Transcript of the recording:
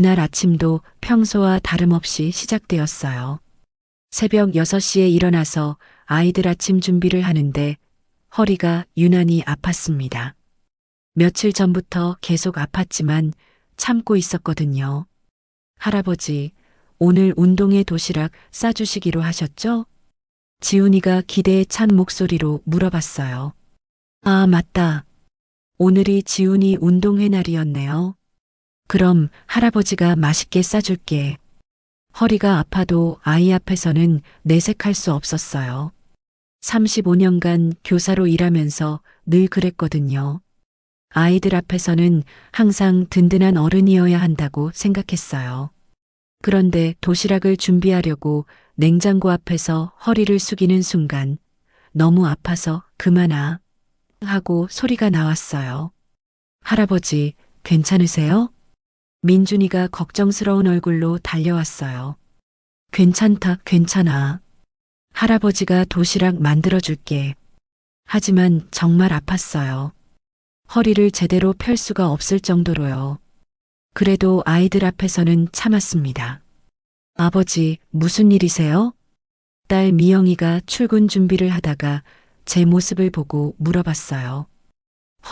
그날 아침도 평소와 다름없이 시작되었어요. 새벽 6시에 일어나서 아이들 아침 준비를 하는데 허리가 유난히 아팠습니다. 며칠 전부터 계속 아팠지만 참고 있었거든요. 할아버지, 오늘 운동회 도시락 싸주시기로 하셨죠? 지훈이가 기대에 찬 목소리로 물어봤어요. 아, 맞다. 오늘이 지훈이 운동회 날이었네요. 그럼 할아버지가 맛있게 싸줄게. 허리가 아파도 아이 앞에서는 내색할 수 없었어요. 35년간 교사로 일하면서 늘 그랬거든요. 아이들 앞에서는 항상 든든한 어른이어야 한다고 생각했어요. 그런데 도시락을 준비하려고 냉장고 앞에서 허리를 숙이는 순간 너무 아파서 그만아 하고 소리가 나왔어요. 할아버지, 괜찮으세요? 민준이가 걱정스러운 얼굴로 달려왔어요. 괜찮다, 괜찮아. 할아버지가 도시락 만들어줄게. 하지만 정말 아팠어요. 허리를 제대로 펼 수가 없을 정도로요. 그래도 아이들 앞에서는 참았습니다. 아버지, 무슨 일이세요? 딸 미영이가 출근 준비를 하다가 제 모습을 보고 물어봤어요.